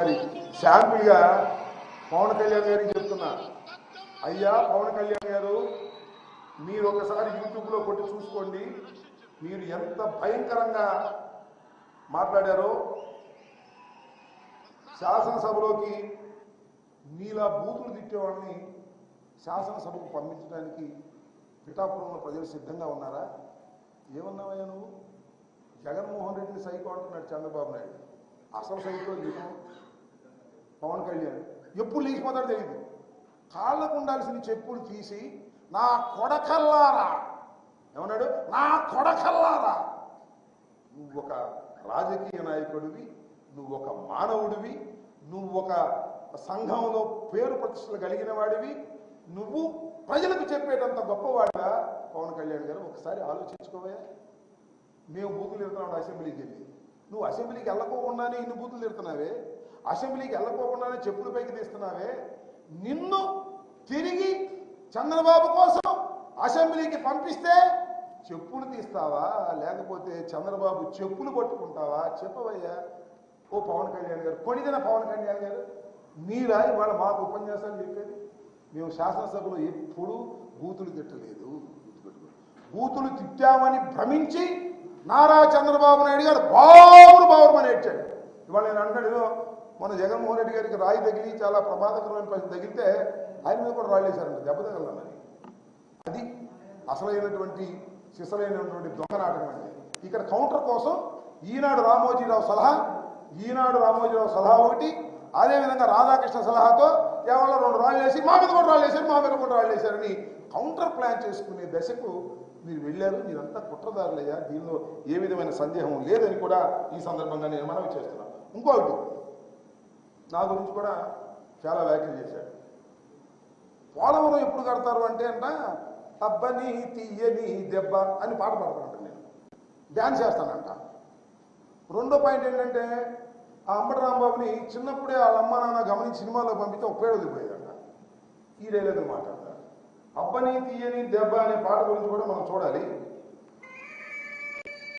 మరి శాంపుల్గా పవన్ కళ్యాణ్ గారికి చెప్తున్నా అయ్యా పవన్ కళ్యాణ్ గారు మీరు ఒకసారి యూట్యూబ్లో కొట్టి చూసుకోండి. మీరు ఎంత భయంకరంగా మాట్లాడారో శాసనసభలోకి మీలా బూతులు తిట్టేవాడిని శాసనసభకు పంపించడానికి పిఠాపురంలో ప్రజలు సిద్ధంగా ఉన్నారా? ఏమన్నావయ్యా నువ్వు? జగన్మోహన్ రెడ్డిని సైకో అంటున్నాడు చంద్రబాబు నాయుడు. అసలు సైకో జగన్ పవన్ కళ్యాణ్. ఎప్పుడు లేచిపోతాడో తెలియదు కాళ్ళకు ఉండాల్సిన చెప్పులు తీసి నా కొడకల్లారా. ఏమన్నాడు? నా కొడకల్లారా. నువ్వు ఒక రాజకీయ నాయకుడివి నువ్వు ఒక మానవుడివి నువ్వు ఒక సంఘంలో పేరు ప్రతిష్టలు కలిగిన వాడివి నువ్వు ప్రజలకు చెప్పేటంత గొప్పవాడిగా పవన్ కళ్యాణ్ గారు ఒకసారి ఆలోచించుకోవే మేము బూతులు తిడుతున్నాం అసెంబ్లీకి వెళ్ళి. నువ్వు అసెంబ్లీకి వెళ్ళకోకుండానే ఇన్ని బూతులు తిడుతున్నావే? అసెంబ్లీకి వెళ్ళకోకుండానే చెప్పులు పైకి తీస్తున్నావే? నిన్ను తిరిగి చంద్రబాబు కోసం అసెంబ్లీకి పంపిస్తే చెప్పులు తీస్తావా? లేకపోతే చంద్రబాబు చెప్పులు పట్టుకుంటావా? చెప్పవయ్యా. ఓ పవన్ కళ్యాణ్ గారు కొనిదిన పవన్ కళ్యాణ్ గారు మీరా ఇవాళ మాకు ఉపన్యాసాలు చెప్పేది. మేము శాసనసభలో ఎప్పుడూ బూతులు తిట్టలేదు. బూతులు తిట్టామని భ్రమించి నారా చంద్రబాబు నాయుడు గారు బావురు బావురు ఏడ్చాడు. ఇవాళ నేను అంటాడు మన జగన్మోహన్ రెడ్డి గారికి రాయి తగిలి చాలా ప్రమాదకరమైన పరిస్థితి తగిలితే ఆయన మీద కూడా రాళ్ళు వేశారంట దెబ్బ తగలని అది అసలైనటువంటి సిసలైనటువంటి దొంగ నాటకం అండి. ఇక్కడ కౌంటర్ కోసం ఈనాడు రామోజీరావు సలహా ఈనాడు రామోజీరావు సలహా ఒకటి అదేవిధంగా రాధాకృష్ణ సలహాతో కేవలం రెండు రాళ్ళు వేసి మా మీద కూడా రాళ్ళు వేశారు మా మీద కూడా రాళ్ళు వేశారని కౌంటర్ ప్లాన్ చేసుకునే దశకు మీరు వెళ్ళారు. మీరంతా కుట్రదారులయ్యా. దీనిలో ఏ విధమైన సందేహం లేదని కూడా ఈ సందర్భంగా నేను మనవి చేస్తున్నాను. ఇంకొకటి నా గురించి కూడా చాలా వ్యాఖ్యలు చేశాడు. పోలవరం ఎప్పుడు కడతారు అంటే అంట అబ్బని తీయని దెబ్బ అని పాట పాడతానంట నేను. డ్యాన్స్ చేస్తానంట. రెండో పాయింట్ ఏంటంటే ఆ అంబటి రాంబాబుని చిన్నప్పుడే వాళ్ళ అమ్మ నాన్న గమనించి సినిమాలో పంపితే ఒక పేరు ఈ డైలాగ్ మాట్లాడతారు. అబ్బని తీయని దెబ్బ అనే పాట గురించి కూడా మనం చూడాలి.